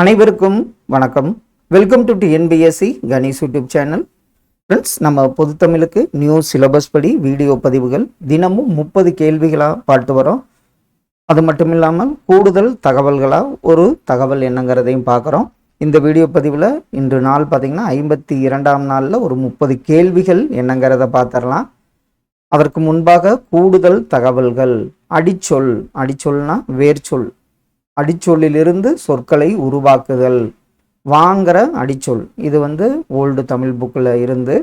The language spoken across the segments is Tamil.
அனைவருக்கும் வணக்கம். Welcome to TNPSC Ganesh YouTube channel friends நம்ம பொதுத்தமிழுக்கு நியூ சிலபஸ் படி வீடியோ பதிவுகள் தினமும் முப்பது கேள்விகளாக பார்த்து வரோம். அது மட்டும் இல்லாமல் கூடுதல் தகவல்களாக ஒரு தகவல் என்னங்கிறதையும் பார்க்குறோம். இந்த வீடியோ பதிவில் இன்று நாள் பார்த்திங்கன்னா ஐம்பத்தி இரண்டாம் நாளில் ஒரு முப்பது கேள்விகள் என்னங்கிறத பார்த்துடலாம். அதற்கு முன்பாக கூடுதல் தகவல்கள் அடிச்சொல் அடிச்சொல்னா வேர்ச்சொல் அடிச்சொல்லிலிருந்து சொற்களை உருவாக்குதல். வாங்குற அடிச்சொல். இது வந்து ஓல்டு தமிழ் புக்கில் இருந்து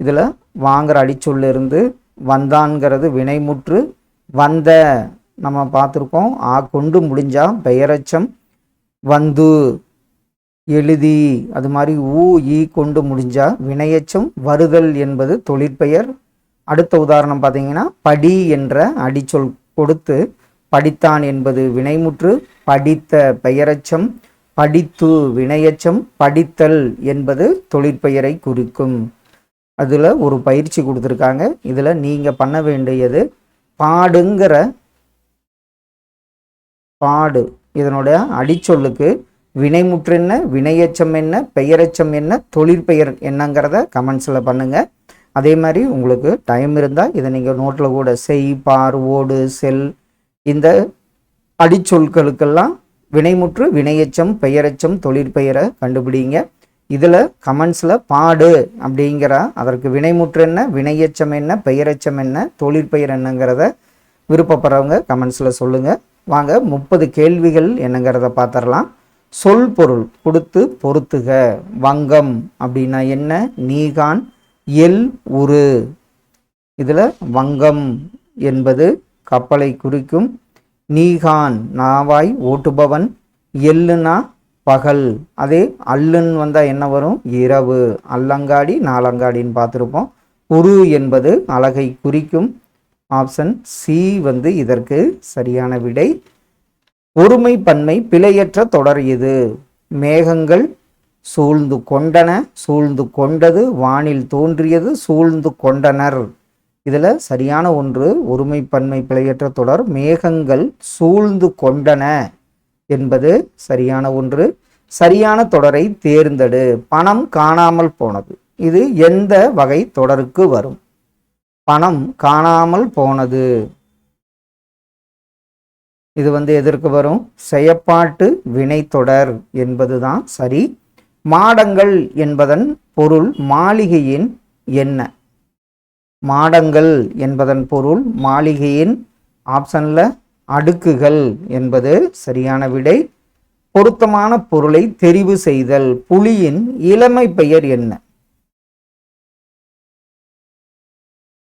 இதில் வாங்குற அடிச்சொல்லிருந்து வந்தான்கிறது வினைமுற்று. வந்த நம்ம பார்த்துருக்கோம் ஆ கொண்டு முடிஞ்சால் பெயரச்சம் வந்து எழுதி அது மாதிரி ஊ ஈ கொண்டு முடிஞ்சால் வினையச்சம் வருதல் என்பது தொழிற்பெயர். அடுத்த உதாரணம் பார்த்தீங்கன்னா படி என்ற அடிச்சொல் கொடுத்து படித்தான் என்பது வினைமுற்று. படித்த பெயரச்சம் படித்து வினையச்சம் படித்தல் என்பது தொழிற்பெயரை குறிக்கும். அதில் ஒரு பயிற்சி கொடுத்துருக்காங்க. இதில் நீங்கள் பண்ண வேண்டியது பாடுங்கிற பாடு. இதனுடைய அடிச்சொல்லுக்கு வினைமுற்று என்ன வினையச்சம் என்ன பெயரச்சம் என்ன தொழிற்பெயர் என்னங்கிறத கமெண்ட்ஸில் பண்ணுங்கள் அதே மாதிரி உங்களுக்கு டைம் இருந்தால் இதை நீங்கள் நோட்டில் கூட செய் பார் ஓடு செல் இந்த அடிச்சொற்களுக்கெல்லாம் வினைமுற்று வினையச்சம் பெயரச்சம் தொழிற்பெயரை கண்டுபிடிங்க. இதில் கமெண்ட்ஸில் பாடு அப்படிங்கிற அதற்கு வினைமுற்று என்ன வினையச்சம் என்ன பெயரச்சம் என்ன தொழிற்பெயர் என்னங்கிறத விருப்பப்படுறவங்க கமெண்ட்ஸில் சொல்லுங்கள் வாங்க முப்பது கேள்விகள் என்னங்கிறத பார்த்துடலாம் சொல் பொருள் கொடுத்து பொருத்துக. வங்கம் அப்படின்னா என்ன? நீகான் எல் உரு. இதில் வங்கம் என்பது கப்பலை குறிக்கும் நீகான் நாவாய் ஓட்டுபவன் எள்ளுனா பகல். அதே அல்லுன்னு வந்தால் என்ன வரும்? இரவு. அல்லங்காடி நாலங்காடின்னு பார்த்துருப்போம். உரு என்பது அழகை குறிக்கும். ஆப்ஷன் சி வந்து இதற்கு சரியான விடை. ஒருமை பன்மை பிழையற்ற தொடர் இது. மேகங்கள் சூழ்ந்து கொண்டன சூழ்ந்து கொண்டது வானில் தோன்றியது சூழ்ந்து கொண்டனர். இதில் சரியான ஒன்று ஒருமைப்பன்மை பிழையற்ற தொடர் மேகங்கள் சூழ்ந்து கொண்டன என்பது சரியான ஒன்று. சரியான தொடரை தேர்ந்தெடு. பணம் காணாமல் போனது. இது எந்த வகை தொடருக்கு வரும்? பணம் காணாமல் போனது. இது வந்து எதற்கு வரும்? செயப்பாட்டு வினைத்தொடர் என்பதுதான் சரி. மாடங்கள் என்பதன் பொருள் மாளிகையின் என்ன மாடங்கள் என்பதன் பொருள் மாளிகையின் ஆப்ஷனில் அடுக்குகள் என்பது சரியான விடை. பொருத்தமான பொருளை தெரிவு செய்தல். புலியின் இளமை பெயர் என்ன?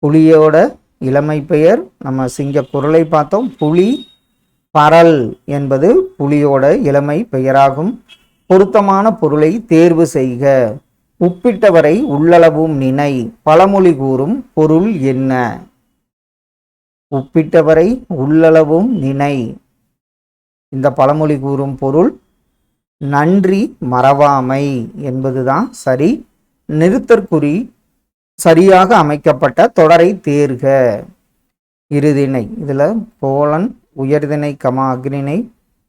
புலியோட இளமை பெயர் நம்ம சிங்க குரலை பார்த்தோம். புலி பரல் என்பது புலியோட இளமை பெயராகும். பொருத்தமான பொருளை தேர்வு செய்க. உப்பிட்டவரை உள்ளளவும் நினை பழமொழி கூறும் பொருள் என்ன? உப்பிட்டவரை உள்ளளவும் நினை இந்த பழமொழி கூறும் பொருள் நன்றி மறவாமை என்பதுதான் சரி நிறுத்தற்குறி சரியாக அமைக்கப்பட்ட தொடரை தேர்க. இருதிணை இதில் போலன் உயர்திணை கமா அக்னிணை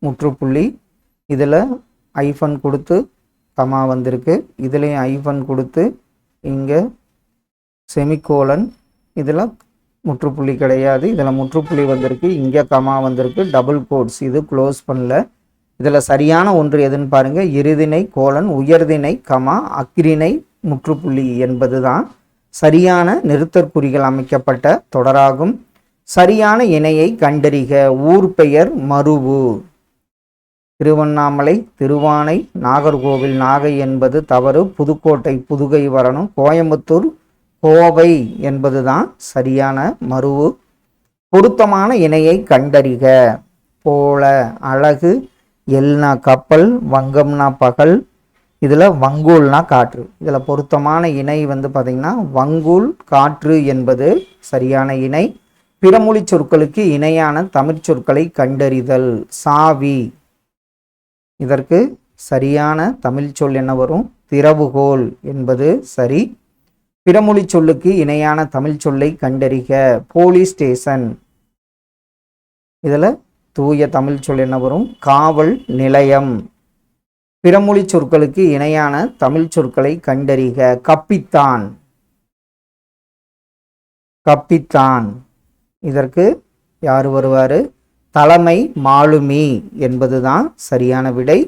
முற்றுப்புள்ளி இதில் ஐஃபன் கொடுத்து கமா வந்திருக்கு. இதுலேயும் ஐஃபன் கொடுத்து இங்கே செமிகோலன். இதில் முற்றுப்புள்ளி கிடையாது. இதில் முற்றுப்புள்ளி வந்திருக்கு. இங்கே கமா வந்திருக்கு. Double quotes. இது க்ளோஸ் பண்ணல. இதில் சரியான ஒன்று எதுன்னு பாருங்கள் இருதிணை கோலன் உயர்திணை கமா அக்ரிணை முற்றுப்புள்ளி என்பது தான் சரியான நிறுத்தற்குறிகள் அமைக்கப்பட்ட தொடராகும். சரியான இணையை கண்டறிக. ஊர் பெயர் மருவு. திருவண்ணாமலை திருவானை நாகர்கோவில் நாகை என்பது தவறு புதுக்கோட்டை புதுகை வரணும் கோயம்புத்தூர் கோவை என்பதுதான் சரியான மருவு பொருத்தமான இணையை கண்டறிக. போல அழகு எல்னா கப்பல் வங்கம்னா பகல் இதில் வங்கூல்னா காற்று. இதில் பொருத்தமான இணை வந்து பார்த்திங்கன்னா வங்கூல் காற்று என்பது சரியான இணை. பிறமொழி சொற்களுக்கு இணையான தமிழ் சொற்களை கண்டறிதல். சாவி. இதற்கு சரியான தமிழ் சொல் என்ன வரும்? திறவுகோல் என்பது சரி. பிறமொழி சொல்லுக்கு இணையான தமிழ் சொல்லை கண்டறிக. Police station. இதில் தூய தமிழ் சொல் என்ன வரும்? காவல் நிலையம். பிறமொழி சொற்களுக்கு இணையான தமிழ் சொற்களை கண்டறிக. கப்பித்தான். கப்பித்தான். இதற்கு யார் வருவார்? தலைமை மாலுமி என்பதுதான் சரியான விடை.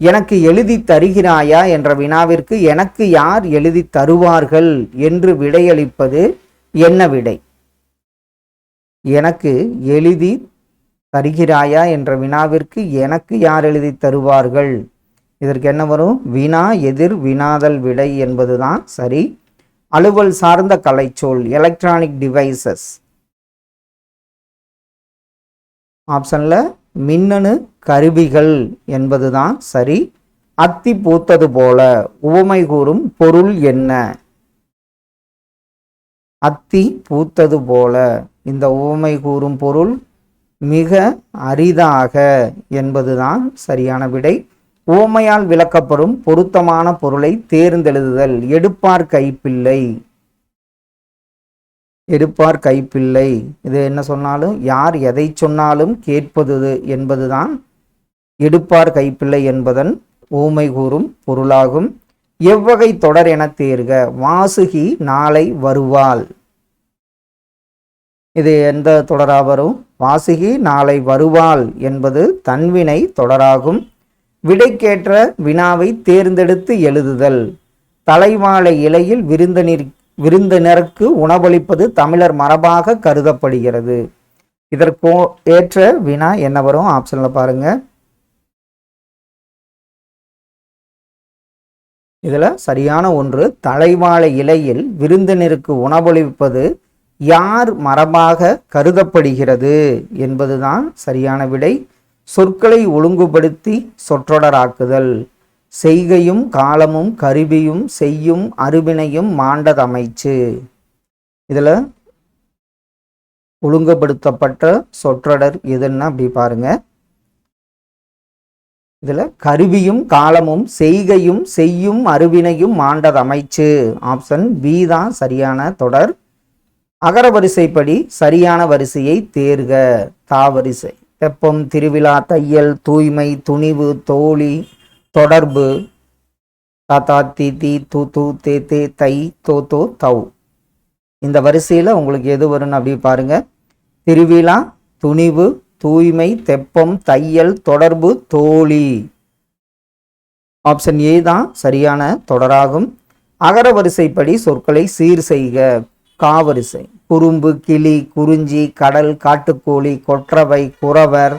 எனக்கு எழுதி தருகிறாயா என்ற வினாவிற்கு எனக்கு யார் எழுதி தருவார்கள் என்று விடையளிப்பது என்ன விடை? எனக்கு எழுதி தருகிறாயா என்ற வினாவிற்கு எனக்கு யார் எழுதி தருவார்கள்? இதற்கு என்ன வரும்? வினா எதிர் வினாதல் விடை என்பதுதான் சரி. அலுவல் சார்ந்த கலைச்சொல் எலக்ட்ரானிக் டிவைசஸ் ஆப்ஷனில் மின்னணு கருவிகள் என்பது தான் சரி. அத்தி பூத்தது போல உவமை கூறும் பொருள் என்ன? அத்தி பூத்தது போல இந்த உவமை கூறும் பொருள் மிக அரிதாக என்பதுதான் சரியான விடை. உவமையால் விளக்கப்படும் பொருத்தமான பொருளை தேர்ந்தெழுதுதல் எடுப்பார் கைப்பிள்ளை. எடுப்பார் கைப்பிள்ளை. இது என்ன சொன்னாலும் யார் எதை சொன்னாலும் கேட்பது என்பதுதான் எடுப்பார் கைப்பிள்ளை என்பதன் ஊமை கூறும் பொருளாகும். எவ்வகை தொடர் என தேர்க வாசுகி நாளை வருவாள். இது எந்த தொடரா வரும்? வாசுகி நாளை வருவாள் என்பது தன்வினை தொடராகும். விடைக்கேற்ற வினாவை தேர்ந்தெடுத்து எழுதுதல். தலைவாழை இலையில் விருந்தினர் விருந்தினருக்கு உணவளிப்பது தமிழர் மரபாக கருதப்படுகிறது. இதற்கு ஏற்ற வினா என்ன வரும்? ஆப்ஷனில் பாருங்க. இதில் சரியான ஒன்று. தலைவாழை இலையில் விருந்தினருக்கு உணவளிப்பது யார் மரபாக கருதப்படுகிறது என்பதுதான் சரியான விடை. சொற்களை ஒழுங்குபடுத்தி சொற்றொடராக்குதல். செய்கையும் காலமும் கருவியும் செய்யும் அருவினையும் மாண்டதமைச்சு. இதில் ஒழுங்குபடுத்தப்பட்ட சொற்றொடர் எதுன்னா அப்படி பாருங்க. இதில் கருவியும் காலமும் செய்கையும் செய்யும் அருவினையும் மாண்டதமைச்சு. ஆப்ஷன் பி தான் சரியான தொடர். அகர வரிசைப்படி சரியான வரிசையை தேர்க. தா வரிசை. வெப்பம் திருவிழா தையல் தூய்மை துணிவு தோழி. தொடர்பு. தாத்தா தி தி தூ தே தே தை தோ தோ தௌ இந்த வரிசையில் உங்களுக்கு எது வரும்னு அப்படி பாருங்கள் திருவிழா துணிவு தூய்மை தெப்பம் தையல் தொடர்பு தோழி. ஆப்ஷன் ஏ தான் சரியான தொடராகும். அகர வரிசைப்படி சொற்களை சீர் செய்க. காவரிசை குறும்பு கிளி குறிஞ்சி கடல் காட்டுக்கோழி கொற்றவை குறவர்.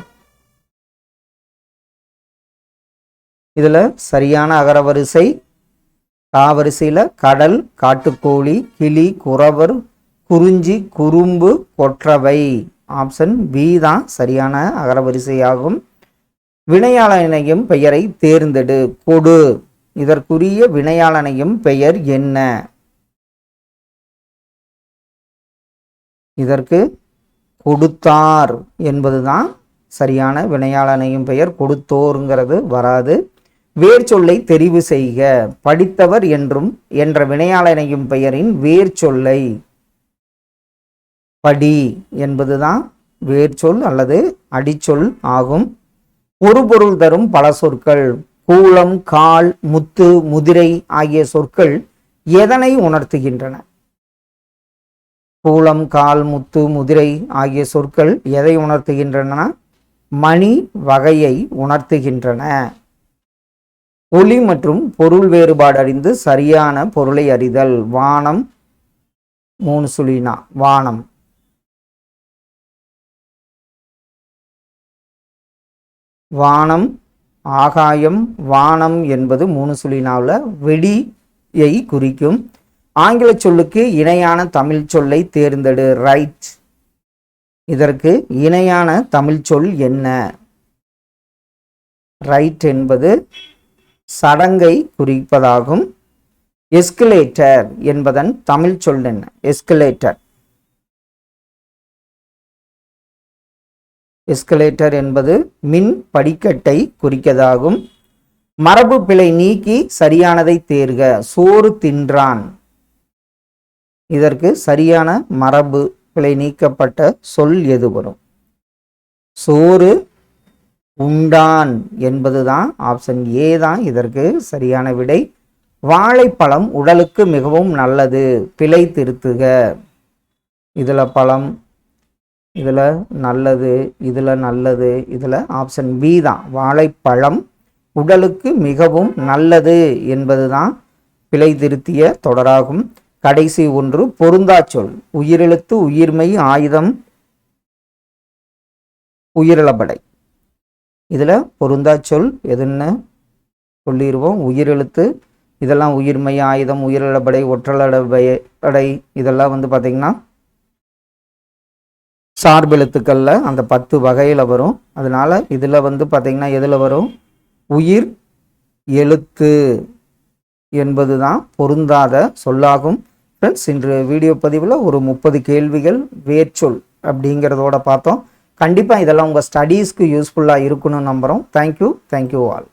இதில் சரியான அகரவரிசை காவரிசையில் கடல் காட்டுக்கோழி கிளி குறவர் குறிஞ்சி குறும்பு கொற்றவை. ஆப்ஷன் பி தான் சரியான அகரவரிசையாகும். வினையாளனையும் பெயரை தேர்ந்தெடு. கொடு. இதற்குரிய வினையாளனையும் பெயர் என்ன? இதற்கு கொடுத்தார் என்பதுதான் சரியான வினையாளனையும் பெயர். கொடுத்தோருங்கிறது வராது. வேர்ச்சொல்லை தெரிவு செய்க. படித்தவர் என்றும் என்ற வினையாளனையும் பெயரின் வேர் சொல்லை படி என்பதுதான் வேர்ச்சொல் அல்லது அடிச்சொல் ஆகும். ஒரு பொருள் தரும் பல சொற்கள் கூலம் கால் முத்து முதிரை ஆகிய சொற்கள் எதனை உணர்த்துகின்றன? கூலம் கால் முத்து முதிரை ஆகிய சொற்கள் எதை உணர்த்துகின்றன? மணி வகையை உணர்த்துகின்றன. ஒளி மற்றும் பொருள் வேறுபாடு அறிந்து சரியான பொருளை அறிதல். வானம் மூணு சுழினா வானம். வானம் ஆகாயம் வானம் என்பது மூணு சுழினாவில் வெடியை குறிக்கும். ஆங்கில சொல்லுக்கு இணையான தமிழ் சொல்லை தேர்ந்தெடு. ரைட். இதற்கு இணையான தமிழ் சொல் என்ன? ரைட் என்பது சடங்கை குறிப்பதாகும். எஸ்கலேட்டர் என்பதன் தமிழ் சொல் என்ன? எஸ்கலேட்டர் எஸ்கலேட்டர் என்பது மின் படிக்கட்டை குறிக்கதாகும். மரபு பிழை நீக்கி சரியானதை தேர்க. சோறு தின்றான். இதற்கு சரியான மரபு பிழை நீக்கப்பட்ட சொல் எது வரும்? சோறு உண்டான் என்பது தான் ஆப்ஷன் ஏ தான். இதற்கு சரியான விடை. வாழைப்பழம் உடலுக்கு மிகவும் நல்லது. பிழை திருத்துக. இதில் பழம் இதில் நல்லது இதில் நல்லது இதில் ஆப்ஷன் பி தான். வாழைப்பழம் உடலுக்கு மிகவும் நல்லது என்பது தான் பிழை திருத்திய தொடராகும். கடைசி ஒன்று பொருந்தாச்சொல் உயிரெழுத்து உயிர்மை ஆயுதம் உயிரிழப்படை. இதில் பொருந்தாச்சொல் எதுன்னு சொல்லிடுவோம் உயிரெழுத்து இதெல்லாம் உயிர்மை ஆயுதம் உயிரிழப்படை ஒற்றலடை அடை இதெல்லாம் வந்து பார்த்திங்கன்னா சார்பெழுத்துக்களில் அந்த பத்து வகையில் வரும். அதனால் இதில் வந்து பார்த்திங்கன்னா எதில் வரும்? உயிர் எழுத்து என்பது தான் பொருந்தாத சொல்லாகும். ஃப்ரெண்ட்ஸ் இன்று வீடியோ பதிவில் ஒரு முப்பது கேள்விகள் வேர்ச்சொல் அப்படிங்கிறதோட பார்த்தோம். கண்டிப்பாக இதெல்லாம் உங்கள் ஸ்டடீஸ்க்கு யூஸ்ஃபுல்லாக இருக்கணும்னு நம்புகிறோம் தேங்க்யூ தேங்க்யூ ஆல்